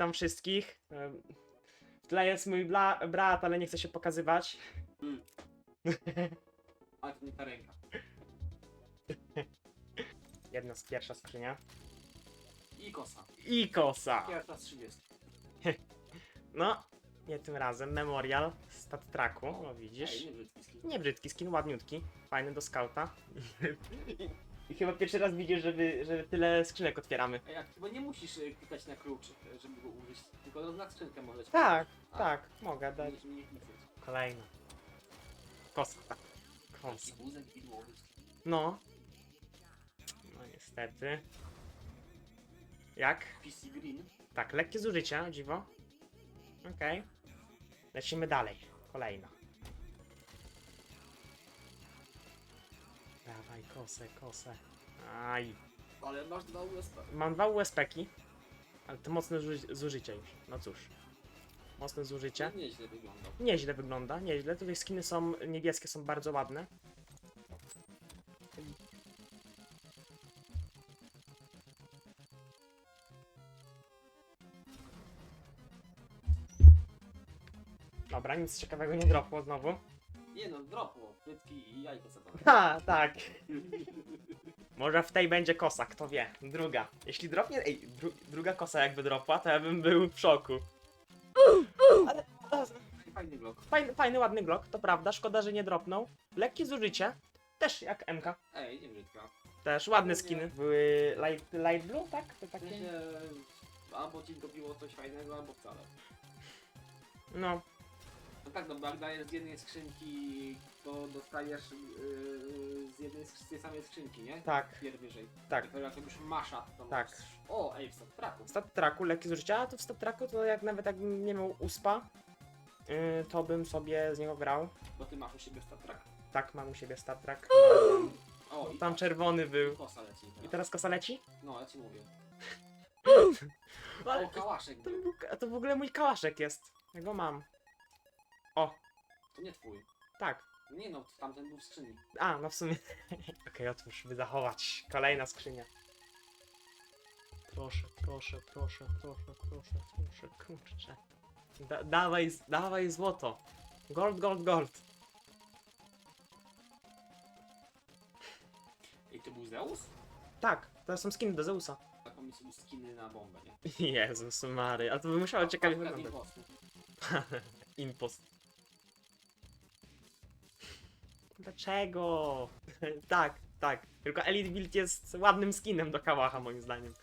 Witam wszystkich. W tle jest mój bla- brat, ale nie chce się pokazywać. Mm. Ale to nie ta ręka. Jedna z pierwsza skrzynia. I kosa. I kosa. Pierwsza z 30. No, nie tym razem. Memorial stat tracku. No Ej, widzisz. nie brzydki skin. Nie brzydki skin, ładniutki. Fajny do skauta. I, chyba pierwszy raz widzisz, żeby, żeby tyle skrzynek otwieramy. Ej, jak chyba nie musisz y, klikać na klucz, żeby go użyć, tylko na skrzynkę możesz. Tak, A. tak, mogę dać. Nie, nie klikać. Kolejna. Taki wózek widłowy. No. No niestety. Jak? PC Green. Tak, lekkie zużycie, o dziwo. Okej. Lecimy dalej. Kolejna. Dawaj, kosę, kosę. Aj. Ale masz dwa USB. Mam dwa USP-ki, ale to mocne zuży- zużycie już. No cóż. Mocne zużycie. Nieźle wygląda. Nieźle wygląda, nieźle. Tutaj skiny są niebieskie, są bardzo ładne. Dobra, nic ciekawego nie dropło znowu. Nie no, dropło. Frytki i jajko co tam. Ha, tak. Może w tej będzie kosa, kto wie. Druga. Jeśli dropnie. Ej, dru druga kosa jakby dropła, to ja bym był w szoku. Ale. Fajny blok. Fajny, fajny, ładny glock, to prawda. Szkoda, że nie dropnął. Lekkie zużycie. Też jak MK. Ej, nie brzydka. Też ładne skiny. Były light, light blue, tak? To W takie. sensie, albo ci dobiło coś fajnego, albo wcale. No, No tak, no bo jak dajesz z jednej skrzynki, to dostajesz yy, z jednej sk- z tej samej skrzynki, nie? tak, Pierwszy. tak. Dopiero jak robisz masza, to Tak. masz... O, ej, w stat tracku. W stat tracku lekkie zużycie, a to w stat tracku to jak nawet jakbym nie miał uspa, yy, to bym sobie z niego grał. Bo ty masz u siebie stat track. Tak, mam u siebie stat track. O, i Tam czerwony był. kosa leci. I teraz kosa leci? No, ja ci mówię. Ale O, kałaszek to, był. był- to w ogóle mój kałaszek jest. Ja go mam. O, To nie twój. tak. Nie no, tamten był w skrzyni. A, no w sumie. Okej, otwórz, by zachować. Kolejna skrzynia. Proszę, proszę, proszę, proszę, proszę, proszę, kurczę. Da, dawaj, z- dawaj złoto. Gold, gold, gold. Ej, to był Zeus? Tak, to są skiny do Zeusa. Taką mi sobie skiny na bombę, nie? Jezus Mary, ale to by musiało ciekawie wyglądać. Impost. Dlaczego? tak, tak. Tylko Elite Build jest ładnym skinem do kałacha moim zdaniem.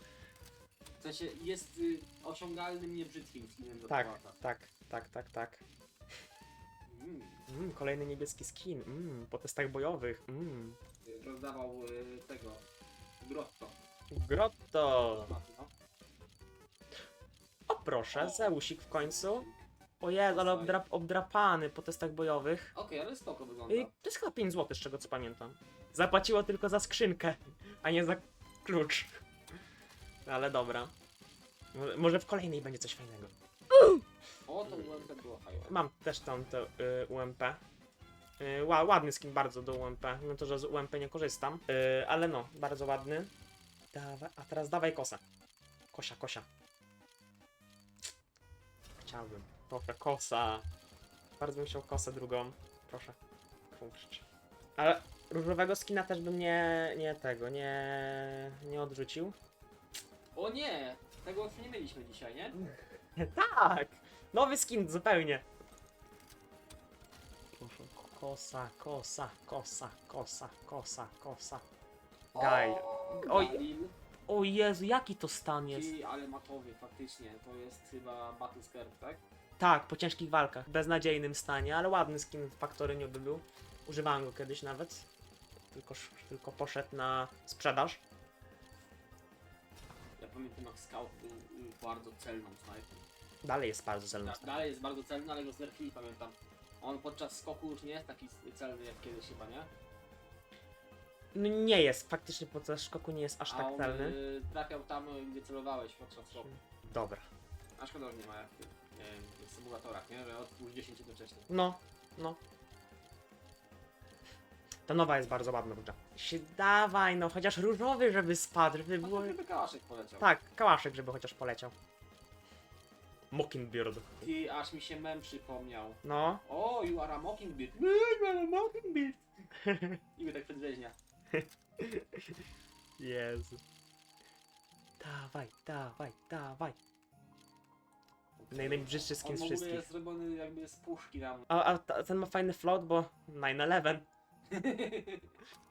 W sensie jest y, osiągalnym, niebrzydkim skinem do Tak, tak, tak, tak, tak. Mm. Mm, kolejny niebieski skin. Mm, po testach bojowych. Mm. Y, Rozdawał y, tego... Grotto. Grotto! No. O proszę, Zeusik w końcu. O Jezu, ale obdra obdrapany po testach bojowych. Okej, ale spoko wygląda. I to jest chyba 5 zł, z czego co pamiętam. Zapłaciło tylko za skrzynkę, a nie za klucz. Ale dobra. Mo- Może w kolejnej będzie coś fajnego. O, to UMP było fajne. Mam też tam to y, UMP. Y, ła, ładny skin bardzo do UMP. No to, że z UMP nie korzystam. Y, ale no, bardzo ładny. Dawaj, a teraz dawaj kosę. Kosia, kosia. Chciałbym. Proszę, kosa. Bardzo bym chciał kosę drugą. Proszę. Kurczę. Ale różowego skina też bym nie, nie tego, nie, nie odrzucił. O nie! Tego już nie mieliśmy dzisiaj, nie? Tak! Nowy skin zupełnie. Proszę, kosa, kosa, kosa, kosa, kosa, kosa. Gaj. O, Oj. Galil. O Jezu, jaki to stan jest? Ale matowy, faktycznie. To jest chyba Battle Scarf, tak? Tak, po ciężkich walkach. W beznadziejnym stanie, ale ładny skin w Faktoryniu by był. Używałem go kiedyś nawet. Tylko, tylko poszedł na sprzedaż. Ja pamiętam jak Scout był bardzo celną snajpą. Dalej jest bardzo celny. Da, dalej jest bardzo celny, ale go znerfili, pamiętam. On podczas skoku już nie jest taki celny jak kiedyś chyba, nie? No nie jest, faktycznie podczas skoku nie jest aż A tak on celny. y, trafiał tam, y, gdzie celowałeś podczas skoku. Dobra. A szkoda, że nie ma jak w wiem, w symulatorach, nie? Że odpół 10 jednocześnie. No, no. Ta nowa jest bardzo ładna róża. Się dawaj, no chociaż różowy, żeby spadł, żeby No było... kałaszek poleciał. Tak, kałaszek, żeby chociaż poleciał. Mockingbird. Ty, aż mi się mem przypomniał. No. O, you are a mockingbird. No, you are a mockingbird. I mnie tak przedrzeźnia. Jezu. Dawaj, dawaj, dawaj. Naj- najbrzydszy skin On z w ogóle wszystkich. jest zrobiony jakby z puszki tam. A, a ta- ten ma fajny float, bo 9-11.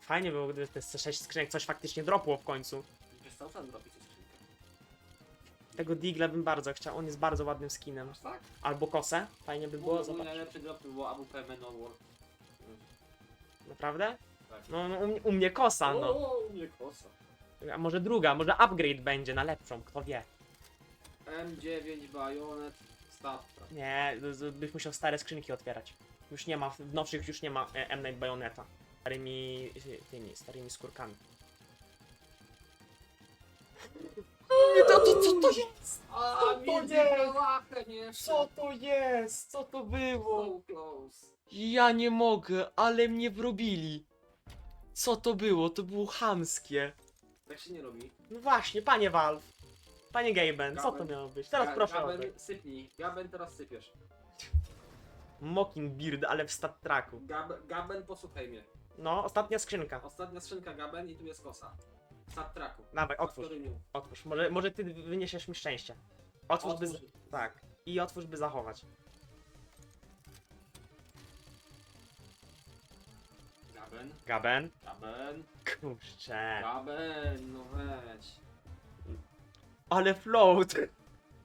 Fajnie było, gdyby te 6 skrzynek coś faktycznie dropło w końcu. Wiesz co, co zrobić ze skrzynkę? Tego Digla bym bardzo chciał, on jest bardzo ładnym skinem. Masz tak? Albo kosę, fajnie by było, Było, mój zobacz. najlepszy drop to było AWP Manowar. Naprawdę? Tak. No, no u, mnie- u mnie kosa, no. O, u mnie kosa. A może druga, może upgrade będzie na lepszą, kto wie. M9 Bayonet Stawka. Nie, z- byś musiał stare skrzynki otwierać. Już nie ma, w nowszych już nie ma e, M Night Bayonetta. Starymi, e, tymi, starymi skórkami. To, to, co to jest? A, Co to między jest? jeszcze. Co to jest? Co to było? So close. Ja nie mogę, ale mnie wrobili. Co to było? To było chamskie. Tak się nie robi. No właśnie, panie Valve. Panie Gaben, co to Gaben. miało być? Teraz Ga- proszę o Gaben, to. sypnij. Gaben, teraz sypiesz. Mockingbird, ale w stat tracku. Gab, Gaben, posłuchaj mnie. No, ostatnia skrzynka. Ostatnia skrzynka Gaben i tu jest kosa. Stat traku. Dawaj, otwórz. Otwórz. Może, może ty wyniesiesz mi szczęście. Otwórz, by. Z- Tak. I otwórz, by zachować. Gaben, Gaben. Gaben, Kurczę. Gaben, no weź. Ale float.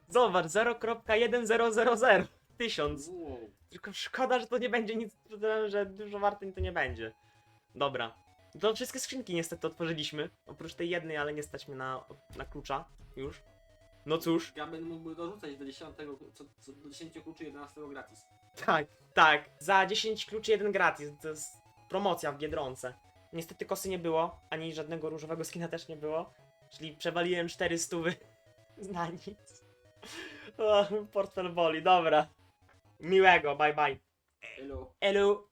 Zobacz, 0.1000. Tysiąc. Wow. Tylko szkoda, że to nie będzie nic, że- dużo warte to nie będzie. Dobra. To wszystkie skrzynki niestety otworzyliśmy. Oprócz tej jednej, ale nie stać mnie na, na klucza. Już. No cóż. Gaben mógłby dorzucać do 10, co, co, do 10 kluczy 11 gratis. Tak, tak. Za 10 kluczy jeden gratis. To jest promocja w Biedronce. Niestety kosy nie było, ani żadnego różowego skina też nie było. Czyli przewaliłem 400 na nic. O, portfel boli, dobra. Miłego, bye bye. Hello. Elu.